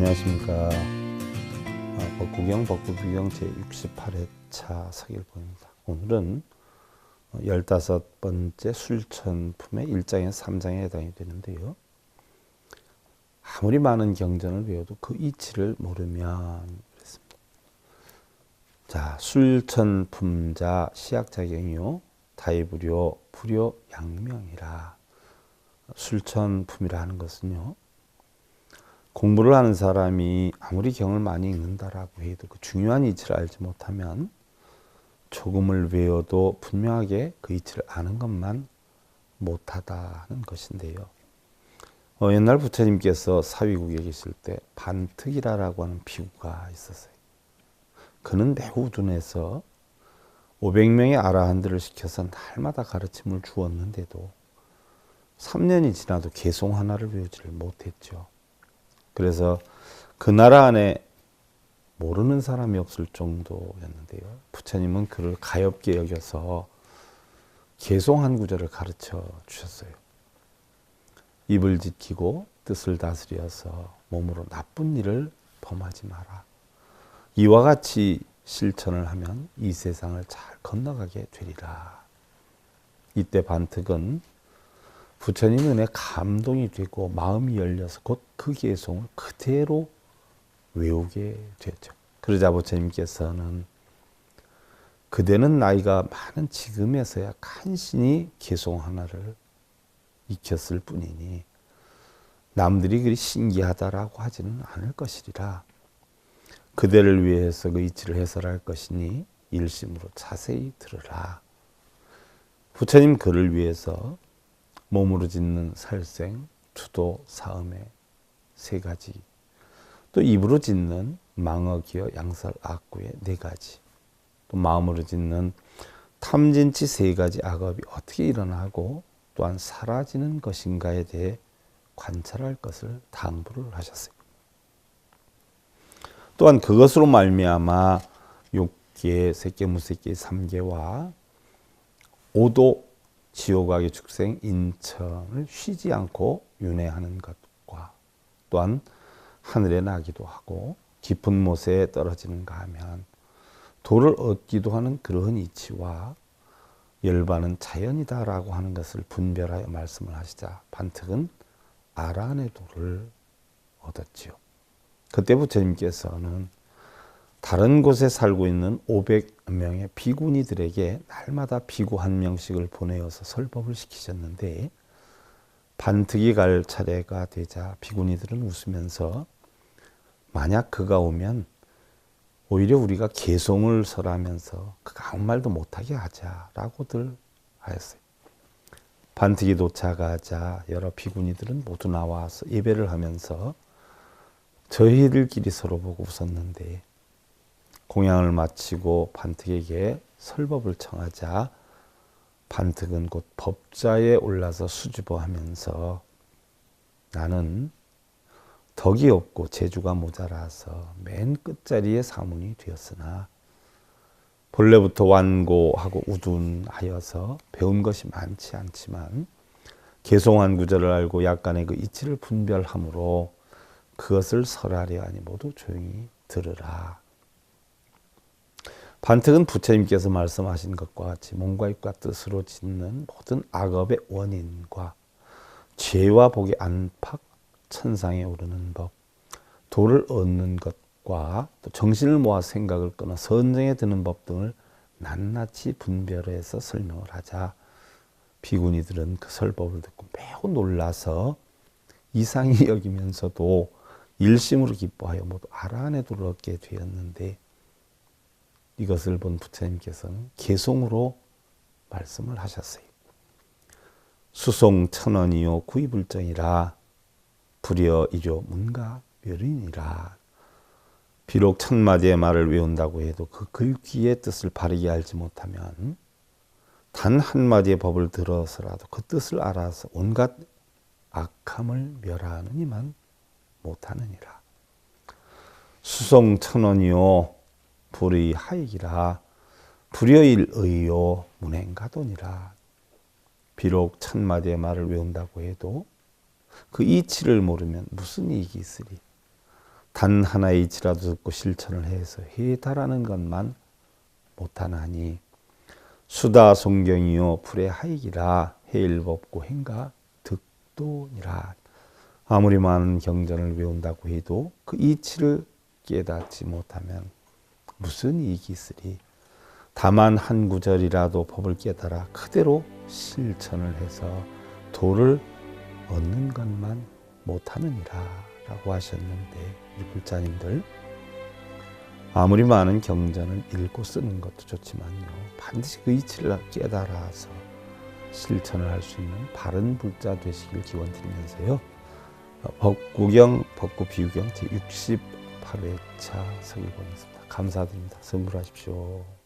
안녕하십니까. 아, 법구경 법구규경 제68회차 서길보입니다. 오늘은 15번째 술천품의 1장에서 3장에 해당이 되는데요. 아무리 많은 경전을 외워도 그 이치를 모르면 그랬습니다. 자, 술천품자 시약자경이요. 다이불요 불요 양명이라. 술천품이라 하는 것은요. 공부를 하는 사람이 아무리 경을 많이 읽는다라고 해도 그 중요한 이치를 알지 못하면 조금을 외워도 분명하게 그 이치를 아는 것만 못하다는 것인데요. 어, 옛날 부처님께서 사위국에 계실 때 반특이라라고 하는 비구가 있었어요. 그는 매우 둔해서 500명의 아라한들을 시켜서 날마다 가르침을 주었는데도 3년이 지나도 개송 하나를 외우지를 못했죠. 그래서 그 나라 안에 모르는 사람이 없을 정도였는데요. 부처님은 그를 가엽게 여겨서 개송 한 구절을 가르쳐 주셨어요. 입을 지키고 뜻을 다스려서 몸으로 나쁜 일을 범하지 마라. 이와 같이 실천을 하면 이 세상을 잘 건너가게 되리라. 이때 반특은 부처님 은혜 감동이 되고 마음이 열려서 곧 그 개송을 그대로 외우게 됐죠. 그러자 부처님께서는 그대는 나이가 많은 지금에서야 간신히 개송 하나를 익혔을 뿐이니 남들이 그리 신기하다라고 하지는 않을 것이리라. 그대를 위해서 그 이치를 해설할 것이니 일심으로 자세히 들으라. 부처님 그를 위해서 몸으로 짓는 살생, 투도, 사음의 세 가지, 또 입으로 짓는 망어, 기어, 양살, 악구의 네 가지, 또 마음으로 짓는 탐진치 세 가지 악업이 어떻게 일어나고 또한 사라지는 것인가에 대해 관찰할 것을 당부를 하셨어요. 또한 그것으로 말미암아 육계, 세계, 무세계, 삼계와 오도 지옥악의 축생 인천을 쉬지 않고 윤회하는 것과 또한 하늘에 나기도 하고 깊은 못에 떨어지는가 하면 돌을 얻기도 하는 그러한 이치와 열반은 자연이다라고 하는 것을 분별하여 말씀을 하시자 반특은 아란의 돌을 얻었지요. 그때 부처님께서는 다른 곳에 살고 있는 500명의 비구니들에게 날마다 비구 한 명씩을 보내어서 설법을 시키셨는데 반특이 갈 차례가 되자 비구니들은 웃으면서 만약 그가 오면 오히려 우리가 개송을 설하면서 그가 아무 말도 못하게 하자라고들 하였어요. 반특이 도착하자 여러 비구니들은 모두 나와서 예배를 하면서 저희들끼리 서로 보고 웃었는데 공양을 마치고 반특에게 설법을 청하자 반특은 곧 법자에 올라서 수줍어하면서 나는 덕이 없고 재주가 모자라서 맨 끝자리에 사문이 되었으나 본래부터 완고하고 우둔하여서 배운 것이 많지 않지만 개송한 구절을 알고 약간의 그 이치를 분별함으로 그것을 설하려 하니 모두 조용히 들으라. 반특은 부처님께서 말씀하신 것과 같이 몸과 입과 뜻으로 짓는 모든 악업의 원인과 죄와 복의 안팎, 천상에 오르는 법, 도를 얻는 것과 또 정신을 모아 생각을 끊어 선정에 드는 법 등을 낱낱이 분별해서 설명을 하자. 비구니들은 그 설법을 듣고 매우 놀라서 이상히 여기면서도 일심으로 기뻐하여 모두 아란의 도를 얻게 되었는데 이것을 본 부처님께서는 개송으로 말씀을 하셨어요. 수송 천원이요 구이불정이라 불여 이료 문가 멸인이라 비록 천마디의 말을 외운다고 해도 그 글귀의 뜻을 바르게 알지 못하면 단 한마디의 법을 들어서라도 그 뜻을 알아서 온갖 악함을 멸하느니만 못하느니라. 수송 천원이요 불의 하익이라 불여일 의요 문행가돈이라. 비록 천 마디의 말을 외운다고 해도 그 이치를 모르면 무슨 이익이 있으리? 단 하나의 이치라도 듣고 실천을 해서 해달라는 것만 못하나니 수다 성경이요 불의 하이기라 해일법고 행가 득도니라. 아무리 많은 경전을 외운다고 해도 그 이치를 깨닫지 못하면 무슨 이익이 있으리 다만 한 구절이라도 법을 깨달아 그대로 실천을 해서 도를 얻는 것만 못하느니라 라고 하셨는데 우리 불자님들 아무리 많은 경전을 읽고 쓰는 것도 좋지만요 반드시 그 이치를 깨달아서 실천을 할 수 있는 바른 불자 되시길 기원 드리면서요 법구경 법구 비유경 제 68회차 서기권이었습니다. 감사드립니다. 성불하십시오.